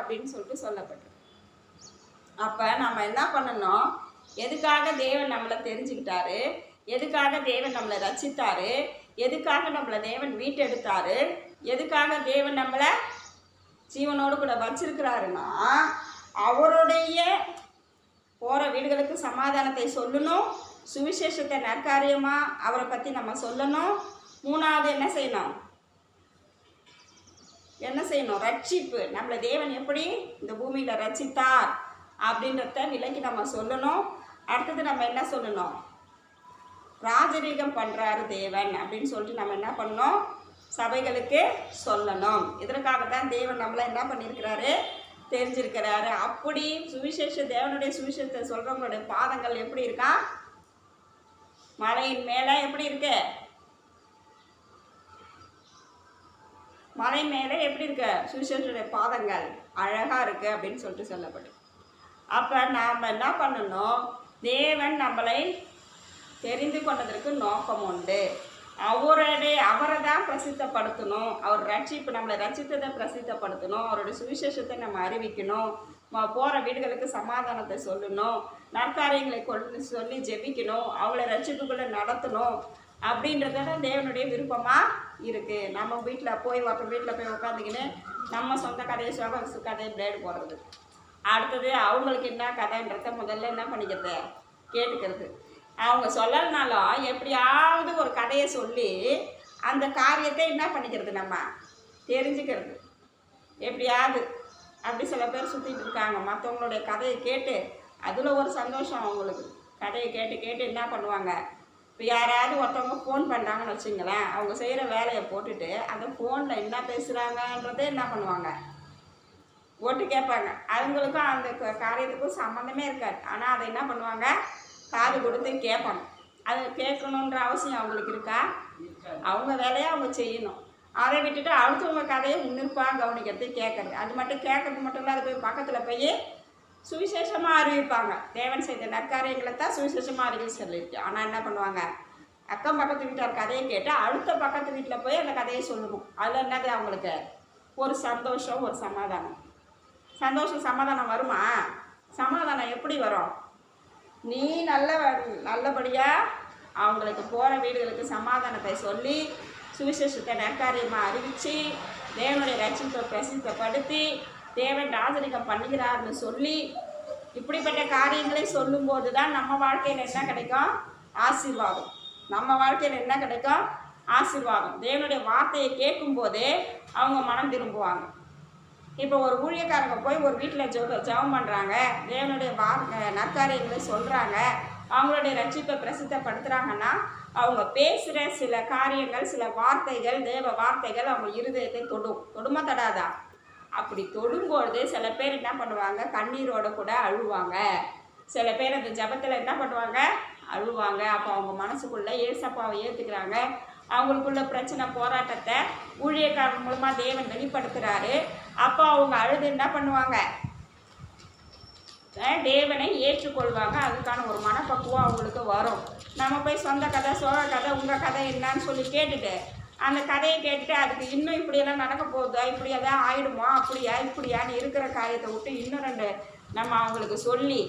அப்படின்னு சொல்லிட்டு சொல்லப்பட்டிருக்கு அப்போ நம்ம என்ன பண்ணணும்? எதுக்காக தேவன் நம்மளை தெரிஞ்சுக்கிட்டாரு? எதுக்காக தேவன் நம்மளை ரசித்தாரு எதுக்காக நம்மளை தேவன் வீட்டெடுத்தாரு எதுக்காக தேவன் நம்மளை ஜீவனோடு கூட வச்சிருக்கிறாருன்னா அவருடைய போகிற வீடுகளுக்கு சமாதானத்தை சொல்லணும். சுவிசேஷத்தை நற்காரியமாக அவரை பற்றி நம்ம சொல்லணும். மூணாவது என்ன செய்யணும்? என்ன செய்யணும்? ரட்சிப்பு. நம்மளை தேவன் எப்படி இந்த பூமியில் ரட்சித்தார் அப்படின்றத விலைக்கு நம்ம சொல்லணும். அடுத்தது நம்ம என்ன சொல்லணும்? ராஜரீகம் பண்ணுறாரு தேவன் அப்படின்னு சொல்லிட்டு நம்ம என்ன பண்ணணும்? சபைகளுக்கு சொல்லணும். இதற்காக தான் தேவன் நம்மளை என்ன பண்ணியிருக்கிறாரு? தெரிஞ்சிருக்கிறாரு. அப்படி சுவிசேஷ தேவனுடைய சுவிசேஷத்தை சொல்கிறவங்களுடைய பாதங்கள் எப்படி இருக்கா? மலையின் மேலே எப்படி இருக்கு? மலை மேலே எப்படி இருக்க? சுவிசேஷனுடைய பாதங்கள் அழகாக இருக்குது அப்படின்னு சொல்லிட்டு சொல்லப்படும் அப்போ நாம் என்ன பண்ணணும்? தேவன் நம்மளை தெரிந்து கொண்டதற்கு நோக்கம் உண்டு. அவருடைய அவரை தான் பிரசித்தப்படுத்தணும். அவர் ரட்சிப்பு நம்மளை ரட்சித்ததை பிரசித்தப்படுத்தணும். அவருடைய சுவிசேஷத்தை நம்ம அறிவிக்கணும். போகிற வீடுகளுக்கு சமாதானத்தை சொல்லணும். நற்காரியங்களை கொண்டு சொல்லி ஜெபிக்கணும். அவங்கள ரட்சிப்புக்குள்ளே நடத்தணும். அப்படின்றத தேவனுடைய விருப்பமாக இருக்குது நம்ம வீட்டில் போய் ஒருத்தர் வீட்டில் போய் உட்காந்துக்கின்னு நம்ம சொந்த கதையை சோக கதையை பிளேடு போடுறது. அடுத்தது அவங்களுக்கு என்ன கதைன்றத முதல்ல என்ன பண்ணிக்கிறது? கேட்டுக்கிறது. அவங்க சொல்லலைனாலும் எப்படியாவது ஒரு கதையை சொல்லி அந்த காரியத்தை என்ன பண்ணிக்கிறது நம்ம? தெரிஞ்சுக்கிறது. எப்படியாவது. அப்படி சில பேர் சுற்றிட்டு இருக்காங்க. மற்றவங்களுடைய கதையை கேட்டு அதில் ஒரு சந்தோஷம் அவங்களுக்கு. கதையை கேட்டு கேட்டு என்ன பண்ணுவாங்க? இப்போ யாராவது ஒருத்தவங்க ஃபோன் பண்ணுறாங்கன்னு வச்சுங்களேன் அவங்க செய்கிற வேலையை போட்டுட்டு அந்த ஃபோனில் என்ன பேசுகிறாங்கன்றதே என்ன பண்ணுவாங்க? ஓட்டு கேட்பாங்க. அவங்களுக்கும் அந்த காரியத்துக்கும் சம்மந்தமே இருக்காது. ஆனால் அதை என்ன பண்ணுவாங்க? காது கொடுத்து கேட்பாங்க அது கேட்கணுன்ற அவசியம் அவங்களுக்கு இருக்கா? அவங்க வேலையை அவங்க செய்யணும். அதை விட்டுட்டு அடுத்தவங்க கதையை முன்னிற்பாக கவனிக்கிறது கேட்கறது. அது மட்டும் கேட்கறது மட்டும் இல்லை அது போய் பக்கத்தில் போய் சுவிசேஷமாக அறிவிப்பாங்க. தேவன் செய்த நற்காரியங்களை தான் சுவிசேஷமாக அறிவி சொல்லியிருக்கு. ஆனால் என்ன பண்ணுவாங்க? அக்கம் பக்கத்து வீட்டார் கதையை கேட்டால் அடுத்த பக்கத்து வீட்டில் போய் அந்த கதையை சொல்லணும் அதில் என்னது அவங்களுக்கு? ஒரு சந்தோஷம் ஒரு சமாதானம். சந்தோஷம் சமாதானம் வருமா? சமாதானம் எப்படி வரும்? நீ நல்ல நல்லபடியாக அவங்களுக்கு போகிற வீடுகளுக்கு சமாதானத்தை சொல்லி சுவிசேஷத்தை நற்காரியமாக அறிவித்து தேவனுடைய ரட்சிப்பை பிரசித்தப்படுத்தி தேவன் ராஜரிகம் பண்ணுகிறார்னு சொல்லி இப்படிப்பட்ட காரியங்களை சொல்லும்போது தான் நம்ம வாழ்க்கையில் என்ன கிடைக்கும்? ஆசீர்வாதம். நம்ம வாழ்க்கையில் என்ன கிடைக்கும்? ஆசீர்வாதம். தேவனுடைய வார்த்தையை கேட்கும்போதே அவங்க மனம் திரும்புவாங்க. இப்போ ஒரு ஊழியக்காரங்க போய் ஒரு வீட்டில் ஜோ ஜெபம் பண்ணுறாங்க தேவனுடைய வா நற்காரியங்களை சொல்கிறாங்க அவங்களுடைய ரட்சிப்பை பிரசித்தப்படுத்துகிறாங்கன்னா அவங்க பேசுகிற சில காரியங்கள் சில வார்த்தைகள் தேவ வார்த்தைகள் அவங்க இருதயத்தை தொடும். தொடுமா தடாதா? அப்படி தொடும்பொழுது சில பேர் என்ன பண்ணுவாங்க? கண்ணீரோட கூட அழுவாங்க. சில பேர் அந்த ஜெபத்தில் என்ன பண்ணுவாங்க? அழுவாங்க. அப்போ அவங்க மனசுக்குள்ளே ஏசப்பாவை ஏற்றுக்கிறாங்க அவங்களுக்குள்ள பிரச்சனை போராட்டத்தை ஊழியக்காரன் மூலமாக தேவன் வெளிப்படுத்துகிறாரு அப்போ அவங்க அழுது என்ன பண்ணுவாங்க? தேவனை ஏற்றுக்கொள்வாங்க. அதுக்கான ஒரு மனப்பக்குவம் அவங்களுக்கு வரும். நம்ம போய் சொந்த கதை சோக கதை உங்கள் கதை என்னான்னு சொல்லி கேட்டுட்டு அந்த கதையை கேட்டுட்டு அதுக்கு இன்னும் இப்படியெல்லாம் நடக்க போகுதா? இப்படி எதாவது ஆயிடுமா? அப்படியா? இப்படியான்னு இருக்கிற காரியத்தை விட்டு இன்னும் ரெண்டு நம்ம அவங்களுக்கு சொல்லி